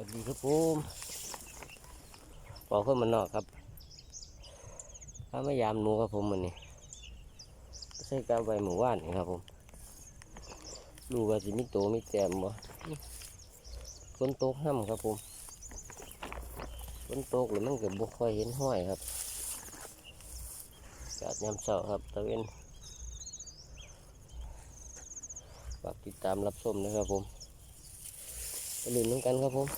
วัสดีครับผมบอกคนมันนอกครับถ้าไมายามหนูครับผมมันนี่ใส่กาใบหมู่ว่านนี่ครับผมดูว่าสิมีโตมีแต้มบ่ฝนตกห้ำครับผมฝนตกหรือมันเกิดบุค่อยเห็นห้อยครับอากาศยามเช้าครับตะเวนฝากติดตามรับชมนะครับผม ไปลุ้นน้ำกันครับผม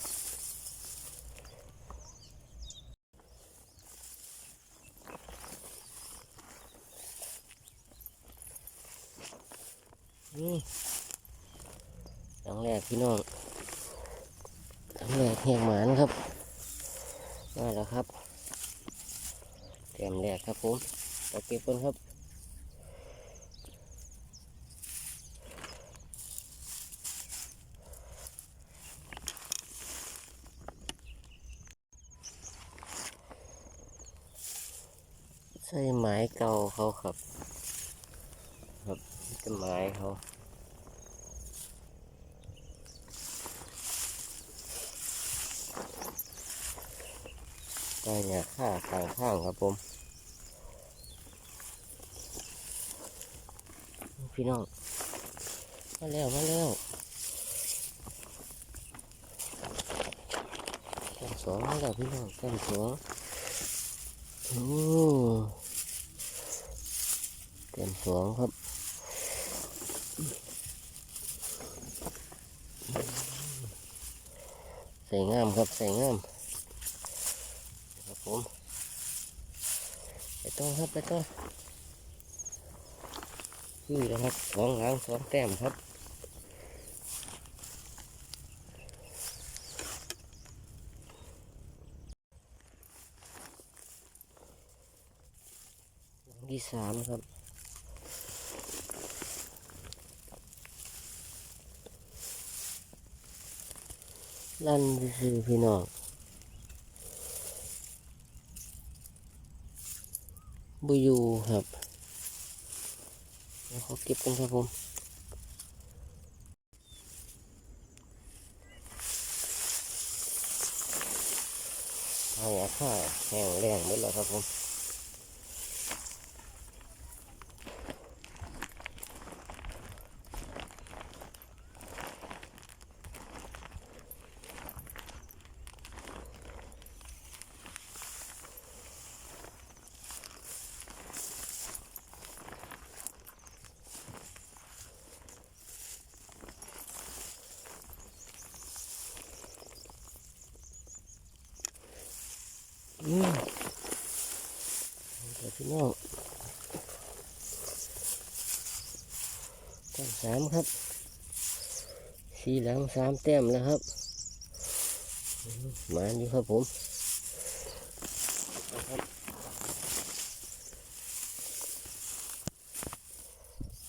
นี่หลังแรกพี่น้องหลังแรกแหกหมานครับ มาแล้วครับแต้มแรกครับผมเอาเก็บกันครับ ใส่ไม้เก่าเขาครับ ครับเป็นไม้เขาได้เนี่ยข้าข้างข้างครับผม พี่น้อง มาแล้ว มาแล้วแต้มสองแล้วพี่น้องแต้มสอง โอ้แต้มสองครับใส่งามครับใส่งามครับผมไปต่อครับไปต่อคือนะครับสองหางสองแต้มครับ ที่สามครับ ลั่นคือพี่น้องบุยูครับแล้วเขาเก็บกันครับผมเอาอย่าข้าแห้งแรงหมดแล้วครับผม อืมพี่น้องแต้มสามครับ สีหลังสามแต้มแล้วครับมาอยู่ครับผมเอาครับ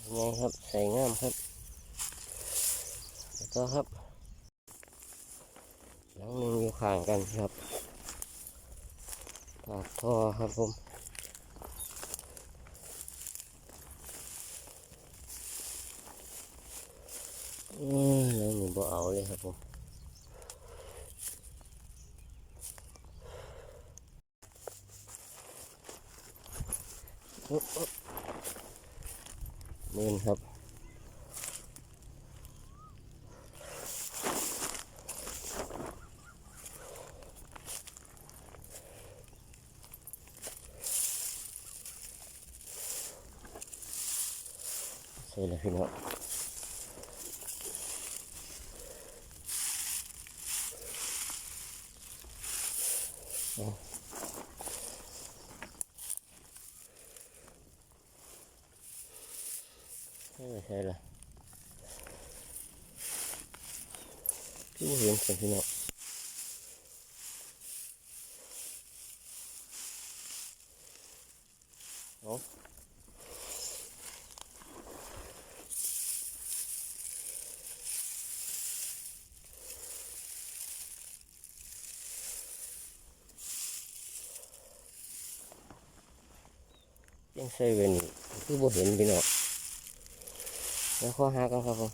ยังไงครับใส่งามครับ แล้วก็ครับหลังหนึ่งอยู่ข้างกันครับ ปากท่อครับผมอ้ยแล้วหนูบ่เอาเลยครับผมเนินครับ ใช่เลยพี่น้องเอาใช่เลยใช่เลยพี่บ่เห็นสิพี่น้องเอา ยังใส่เวนคือบ่เห็นพี่น้องแล้วข้อหากันครับผม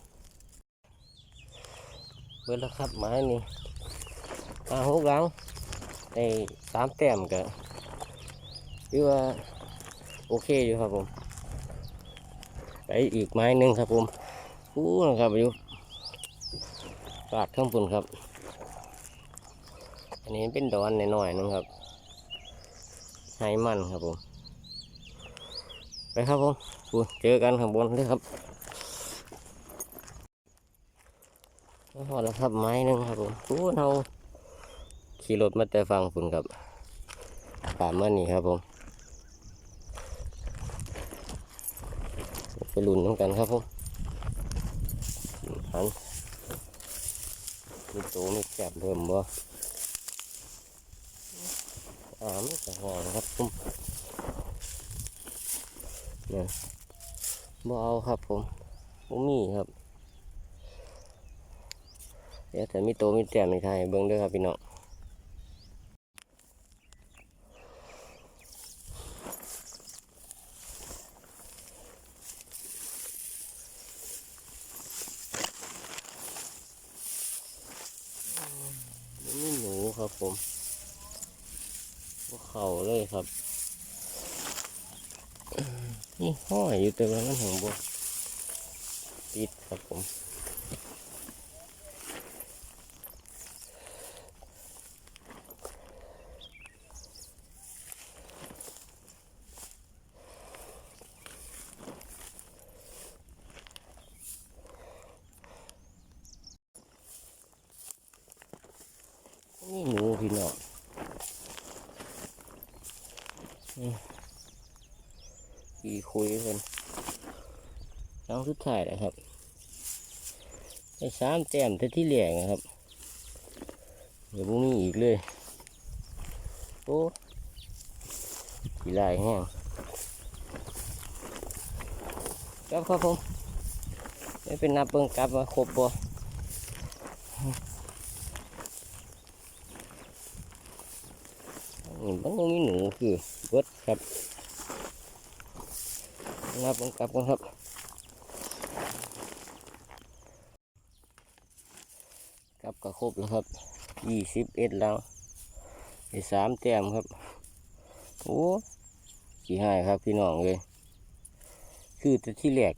เบิดแล้วครับไม้นี่อ่าหกหลังในสามแต้มก็ถือว่าโอเคอยู่ครับผมไปอีกไม้หนึ่งครับผมอู้นะครับอยู่ปาดข้างบนครับ อันนี้เป็นดอนหน่อยๆนึงครับไฮมันครับผม ครับผมเจอกันข้างบนเลยครับพอแล้วครับไม้นึงครับผมอู้เราขี่รถมาแต่ฟังฝุ่นครับตามมานี่ครับผมไปลุ้นน้ำกันครับผมหันมีโตมีแกบเพิ่มบ่อ่าไม่จะห่องครับผม เนี่ยบ่เอาครับผมบ่มีครับเดี๋ยวแต่มีโตมีแต้มมีไทยเบิ่งด้อครับพี่น้องบ่หนูครับผมว่าเขาเลยครับ นี่ห้อยอยู่แต่ว่ามันของบติดครับผมนี่หนูพี่น้อง ขี่ คุยกันน้องสุดท้ายนะครับไอ้สามแต้มแต่ที่เหลี่ยงนะครับ เดี๋ยวพรุ่งนี้อีกเลย โอ้ขี่ลายแห้งครับครับผมไม่เป็นนับเบิ่งกลับมาครบบ่มันก็มีหนูคือเบิดครับ นับกันกลับกันครับกลับก็ครบแล้วครับยี่สิบเอ็ดแล้วไอสามแต้มครับโอ้ขี่หายครับพี่น้องเลย คือแต่ที่แรก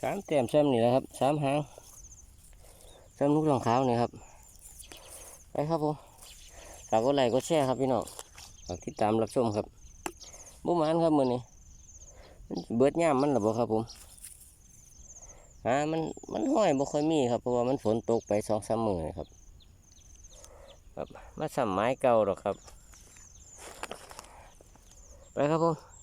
สามแต้มซ้ำนี่แหละครับสามหางซ้ำลูกรองเท้านี่ครับไปครับผมฝากกดไลค์กดแชร์ครับพี่น้องฝากติดตามรับชมครับ บุมานครับมือนี้มันเบิดย่ามมันหรอบ่ครับผมอ่ามันมันห้อยบ่ค่อยมีครับเพราะว่ามันฝนตกไปสองสามมือครับ ครับมาสัมไม้เก่าหรอกครับ ไปครับผม